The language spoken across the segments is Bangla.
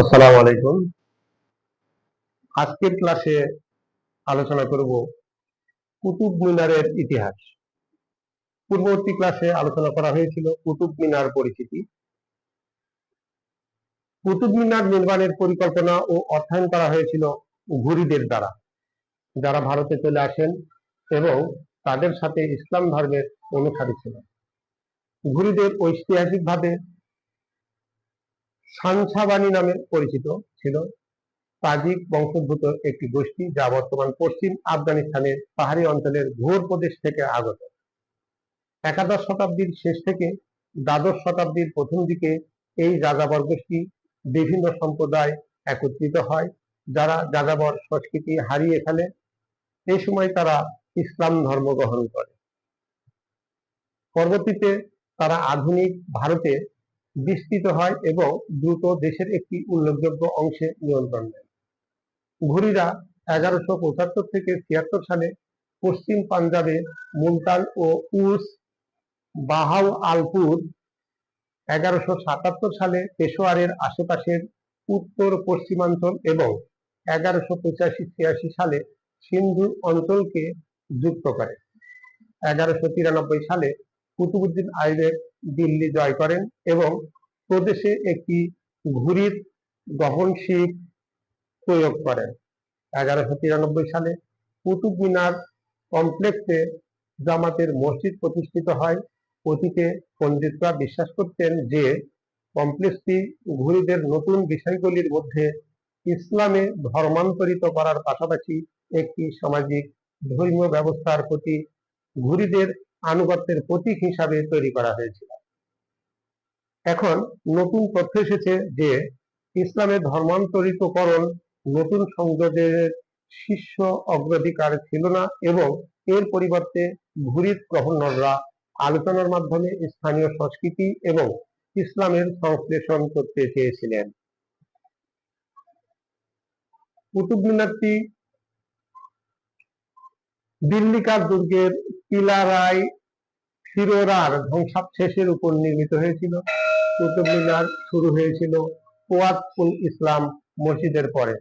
আসসালামু আলাইকুম। আজকের ক্লাসে আলোচনা করব কুতুব মিনারের ইতিহাস। পূর্ববর্তী ক্লাসে আলোচনা করা হয়েছিল কুতুব মিনার পরিচিতি। কুতুব মিনার নির্মাণের পরিকল্পনা ও অর্থায়ন করা হয়েছিল ঘুরিদের দ্বারা। যারা ভারতে চলে আসেন এবং তাদের সাথে ইসলাম ধর্মের অনুসারী ছিল ঘুরিদের ঐতিহাসিকভাবে সানসাবানি নামে পরিচিত ছিল। তাজিক বংশোদ্ভূত একটি গোষ্ঠী যা বর্তমান পশ্চিম আফগানিস্তানের পাহাড়ি অঞ্চলের ঘোর প্রদেশ থেকে আগত। একাদশ শতাব্দীর শেষ থেকে দ্বাদশ শতাব্দীর প্রথম দিকে এই যাযাবর গোষ্ঠী বিভিন্ন সম্প্রদায় একত্রিত হয়, যারা যাযাবর সংস্কৃতি হারিয়ে ফেলে। এই সময় তারা ইসলাম ধর্ম গ্রহণ করে। পরবর্তীতে তারা আধুনিক ভারতে বিস্তৃত হয় এবং দ্রুত দেশের একটি উল্লেখযোগ্য অংশে নিয়ন্ত্রণ নেয়। ঘুরিরা এগারোশো পঁচাত্তর থেকে ছিয়াত্তর সালে পশ্চিম পাঞ্জাবে মুলতান ও উস বাহাউ আলপুর এগারোশো সাতাত্তর সালে পেশোয়ারের আশেপাশের উত্তর, পশ্চিমাঞ্চল এবং এগারোশো পঁচাশি, ছিয়াশি সালে সিন্ধু অঞ্চলকে যুক্ত করে। এগারোশো তিরানব্বই সালে কুতুবুদ্দিন আইবেক দিল্লি জয় করেন এবং প্রদেশে একটি ঘুরির গহনশিক প্রয়োগ করেন। এগারোশো তিরানব্বই সালে কুতুব মিনার কমপ্লেক্সে জামাতের মসজিদ প্রতিষ্ঠিত হয়। অতীতে পণ্ডিতরা বিশ্বাস করতেন যে কমপ্লেক্সটি ঘুরিদের নতুন বিষয়গুলির মধ্যে ইসলামে ধর্মান্তরিত করার পাশাপাশি একটি সামাজিক ধর্মীয় ব্যবস্থার প্রতি ঘুরিদের আনুগত্যের প্রতীক হিসাবে তৈরি করা হয়েছিল। এখন নতুন তথ্য এসেছে যে ইসলামের ধর্মান্তরিতকরণ নতুন সংযোগের শীর্ষ অগ্রাধিকার ছিল না এবং এর পরিবর্তে ঘুরিদ গভর্নররা আলোচনার মাধ্যমে স্থানীয় সংস্কৃতি এবং ইসলামের সংশ্লেষণ করতে চেয়েছিলেন। কুতুব মিনারটি দিল্লিকার দুর্গের পিলারাই ফিরোরার ধ্বংসাবশেষের উপর নির্মিত হয়েছিল। কুতুব মিনার শুরু হয়েছিল ওয়াতফুল ইসলাম মসজিদের পরে,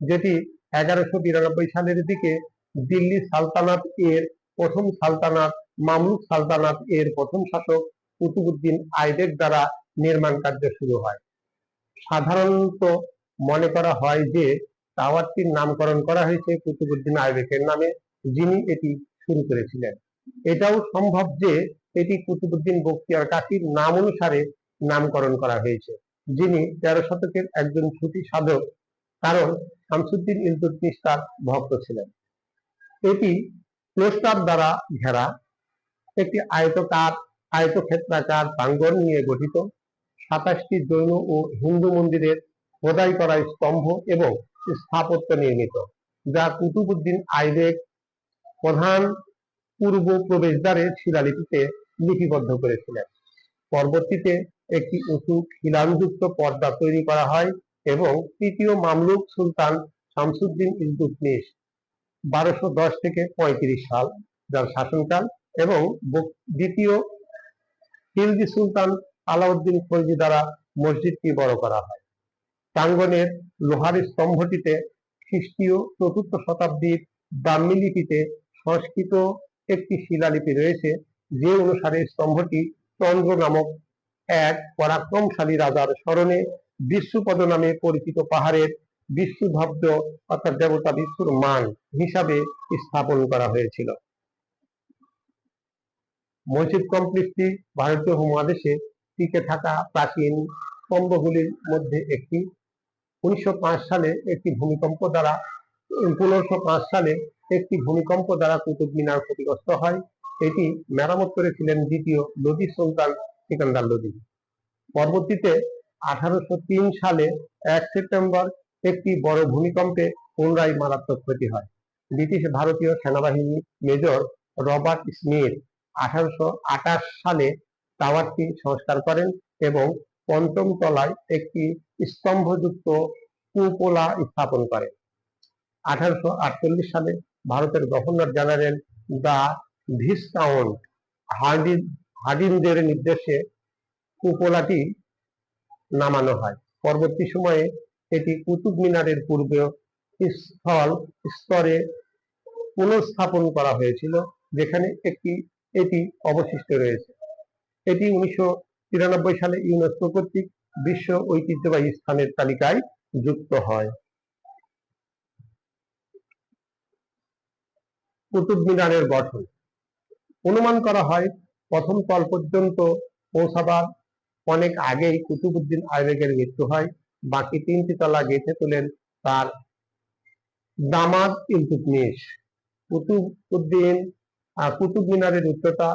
যেটি এগারোশো বিরানব্বই সালের দিকে দিল্লি সালতানাত এর প্রথম সালতানাত, মামলুক সালতানাত এর প্রথম শাসক কুতুবুদ্দিন আইবেক দ্বারা নির্মাণ কার্য শুরু হয়। সাধারণত মনে করা হয় যে টাওয়ারটির নামকরণ করা হয়েছে কুতুবুদ্দিন আইবেকের নামে, যিনি এটি শুরু করেছিলেন। এটাও সম্ভব যে এটি কুতুবুদ্দিন বক্তিয়ার কাশির নাম অনুসারে নামকরণ করা হয়েছে, যিনি তেরো শতকের একজন ছুটি সাধক, কারণ শামসুদ্দিন ইলতুতমিশ তার ভক্ত ছিলেন। এটি ক্লোস্টার দ্বারা ঘেরা, একটি আয়তকার, আয়তক্ষেত্রাকার প্রাঙ্গণ নিয়ে গঠিত, সাতাশটি জৈন ও হিন্দু মন্দিরের খোদাই করা স্তম্ভ এবং স্থাপত্য নির্মিত, যা কুতুবুদ্দিন আইবেক প্রধান পূর্ব প্রবেশদ্বারের শিলালিপিতে লিপিবদ্ধ করেছিলেন। পরবর্তীতে একটি উঁচু খিলানযুক্ত পর্দা তৈরি করা হয় এবং তৃতীয় মামলুক সুলতান শামসুদ্দিন ইলতুতমিশ, বারোশো দশ থেকে পঁয়ত্রিশ সাল যার শাসনকাল এবং দ্বিতীয় খিলজি সুলতান আলাউদ্দিন খলজি দ্বারা মসজিদটি বড় করা হয়। প্রাঙ্গনের লোহার স্তম্ভটিতে খ্রিস্টীয় চতুর্থ শতাব্দীর ব্রাহ্মী লিপিতে সংস্কৃত একটি শিলালিপি রয়েছে যে অনুসারে স্তম্ভটি চন্দ্র নামক এক পরাক্রমশালী রাজার স্মরণে বিশ্বপদ নামে পরিচিত পাহাড়ের বিশ্বভব্য অর্থাৎ দেবতা বিশ্বর মান হিসাবে স্থাপন করা হয়েছিল। মসজিদ কমপ্লেক্সটি ভারতীয় উপমহাদেশে টিকে থাকা প্রাচীন স্তম্ভগুলির মধ্যে একটি। উনিশশো পাঁচ সালে একটি ভূমিকম্প দ্বারা পনেরোশো সালে একটি ভূমিকম্প দ্বারা কুতুব মিনার ক্ষতিগ্রস্ত হয়। এটি মেরামত করেছিলেন দ্বিতীয় লোদি সুলতান সিকান্দার লোদি পরবর্তীতে আঠারোশো সালে এক সেপ্টেম্বর একটি বড় ভূমিকম্পে পুনরায় মারাত্মক ক্ষতি হয়। ব্রিটিশ ভারতীয় সেনাবাহিনী মেজর রবার্ট স্মিথ আঠারোশো সালে টাওয়ারটি সংস্কার করেন এবং পঞ্চম তলায় একটি স্তম্ভযুক্ত কুপোলা স্থাপন করেন। আঠারোশো আটচল্লিশ সালে ভারতের governor general the viscount Hardinge, হার্ডিনদের নির্দেশে কুপোলাটি নামানো হয়। পরবর্তী সময়ে এটি কুতুব মিনারের পূর্বে স্থল স্তরে পুনঃস্থাপন করা হয়েছিল, যেখানে একটি, এটি অবশিষ্ট রয়েছে। এটি উনিশশো তিরানব্বই সালে ইউনেস্কো কর্তৃক বিশ্ব ঐতিহ্যবাহী স্থানের তালিকায় যুক্ত হয়। কুতুব মিনারের গঠন। অনুমান করা হয় প্রথম তল পর্যন্ত পৌঁছাবার অনেক আগেই কুতুবুদ্দিন আইবেকের মৃত্যু হয়। বাকি তিনটি তলা গেঁথে তোলেন তার দামাদ ইলতুতমিশ কুতুব উদ্দিন আহ, কুতুব মিনারের উচ্চতা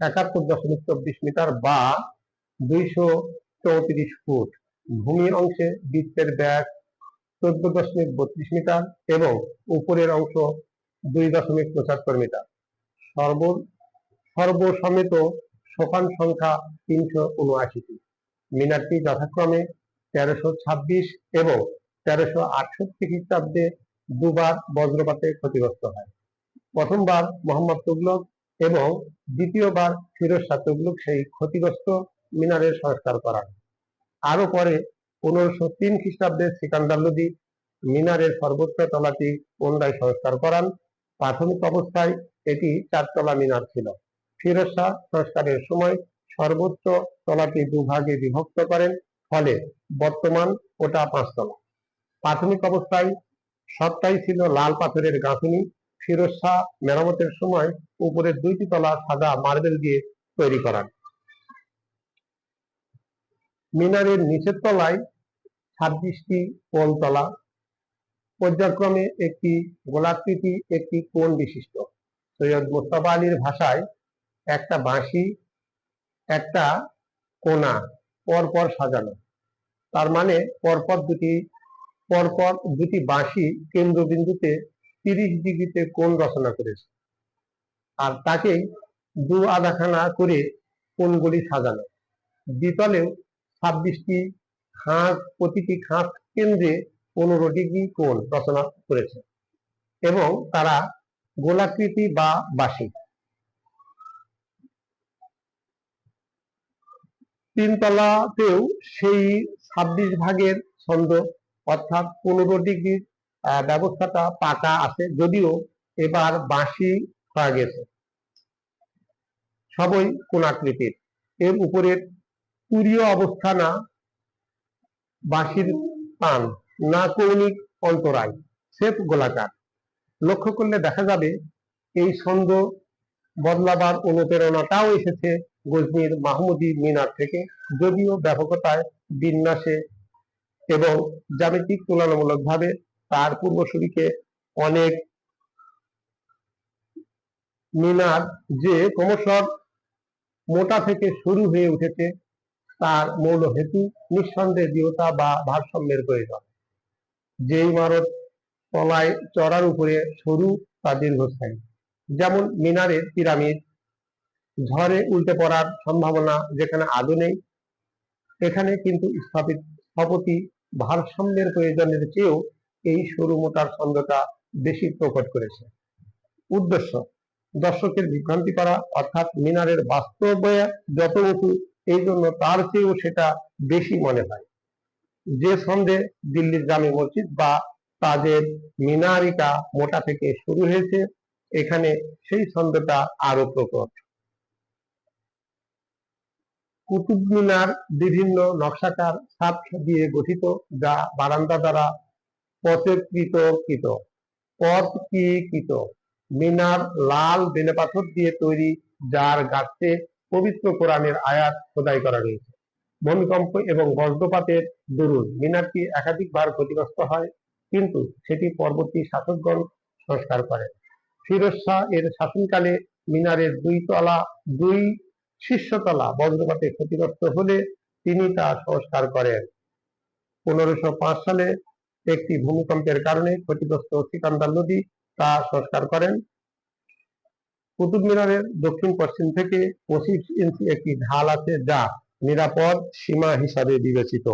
একাত্তর দশমিক চব্বিশ মিটার বা দুইশো চৌত্রিশ ফুট। ভূমি অংশে বৃত্তের ব্যাস চোদ্দ দশমিক বত্রিশ মিটার এবং উপরের অংশ দুই দশমিক পঁচাত্তর মিটার। সর্ব সর্বসমেত সোপান সংখ্যা তিনশো উনআশিটি। মিনারটি যথাক্রমে তেরোশো ছাব্বিশ এবং তেরোশো আটষট্টি খ্রিস্টাব্দে দুবার বজ্রপাতে ক্ষতিগ্রস্ত হয়। প্রথমবার মোহাম্মদ তুগলক এবং দ্বিতীয়বার ফিরোজ শাহ তুগলক সেই ক্ষতিগ্রস্ত মিনারের সংস্কার করান। আরও পরে পনেরোশো তিন খ্রিস্টাব্দে সিকান্দার লোদি মিনারের সর্বোচ্চ তলাটি পুনরায় সংস্কার করান। প্রাথমিক অবস্থায় এটি চারতলা মিনার ছিল। ফিরোজ সংস্কারের সময় সর্বোচ্চ তলাটি দুভাগে বিভক্ত করেন, ফলে বর্তমান ওটা পাঁচতলা। প্রাথমিক অবস্থায় সবটাই ছিল লাল পাথরের গাঁথুনি। ফিরোজ মেরামতের সময় উপরের দুইটি তলা সাদা মার্বেল দিয়ে তৈরি করান। মিনারের নিচের তলায় ছাব্বিশটি কোণ তলা। পর্যায়ক্রমে একটি গোলাকৃতি, একটি কোণ বিশিষ্ট। সৈয়দ মোস্তফা আলীর ভাষায় একটা বাঁশি, একটা কোনা, পরপর সাজানো। তার মানে পরপর দুটি পরপর দুটি বাঁশি কেন্দ্রবিন্দুতে তিরিশ ডিগ্রিতে কোণ রচনা করেছে। আর তাকেই দু আধাখানা করে কোণগুলি সাজানো। দ্বিতলেও ছাব্বিশটি খাঁজ, প্রতিটি খাঁজ কেন্দ্রে পনেরো ডিগ্রি কোণ রচনা করেছে। এবং তারা গোলাকৃতি বা বাসি তিনতলাতেও সেই ছাব্বিশ ভাগের ছন্দ, অর্থাৎ পনেরো ডিগ্রির ব্যবস্থাটা পাকা আছে, যদিও এবার বাঁশি হয়ে গেছে। সবই কোনাকৃতির এর উপরের তুরীয় অবস্থানা বাঁশির পান না কৌণিক অন্তরায় সেফ গোলাকার। লক্ষ্য করলে দেখা যাবে এই ছন্দ বদলাবার অনুপ্রেরণাটাও এসেছে গজনির মাহমুদি মিনার থেকে যদিও ব্যাপকতায় বিন্যাসে এবং জ্যামিতিক তুলনামূলকভাবে তার পূর্বসূরিকে অনেক মিনার যে ক্রমশ মোটা থেকে শুরু হয়ে উঠেছে, তার মূল হেতু নিঃসন্দেহে দৃঢ়তা বা ভারসাম্যের প্রয়োজন। যে ইমারত তলায় চড়ার উপরে সরু তা দীর্ঘস্থায়ী, যেমন মিনারের পিরামিড ঝড়ে উল্টে পড়ার সম্ভাবনা যেখানে আদৌ নেই, এখানে কিন্তু স্থাপিত স্থপতি ভারসাম্যের প্রয়োজনের চেয়েও এই সরু মোটার ছন্দটা বেশি প্রকট করেছে। উদ্দেশ্য, দর্শকের বিভ্রান্তি করা, অর্থাৎ মিনারের বাস্তবে যত উঁচু এই জন্য তার চেয়েও সেটা বেশি মনে হয়। যে ছন্দে দিল্লির জামে মসজিদ বা তাদের মিনারিটা মোটা থেকে শুরু হয়েছে, এখানে সেই ছন্দটা আরও প্রকট। কুতুব মিনার বিভিন্ন নকশাকার ছাপ দিয়ে গঠিত যা বারান্দা দ্বারা পথকৃত কৃত পথকৃত মিনার লাল বেলে পাথর দিয়ে তৈরি, যার গাছে পবিত্র কোরআনের আয়াত খোদাই করা রয়েছে। ভূমিকম্প এবং বজ্রপাতের দরুন মিনারটি একাধিকবার ক্ষতিগ্রস্ত হয়, কিন্তু সেটি পরবর্তী শাসকগণ সংস্কার করেন ফিরোজ শাহ এর শাসনকালে মিনারের দুই তলা, দুই শীর্ষতলা বজ্রপাতে ক্ষতিগ্রস্ত হলে তিনি তা সংস্কার করেন। পনেরোশো সালে একটি ভূমিকম্পের কারণে ক্ষতিগ্রস্ত সিকান্দার নদী তা সংস্কার করেন। কুতুব মিনারের দক্ষিণ পশ্চিম থেকে পঁচিশ ইঞ্চি একটি ঢাল আছে যা নিরাপদ সীমা হিসাবে বিবেচিত।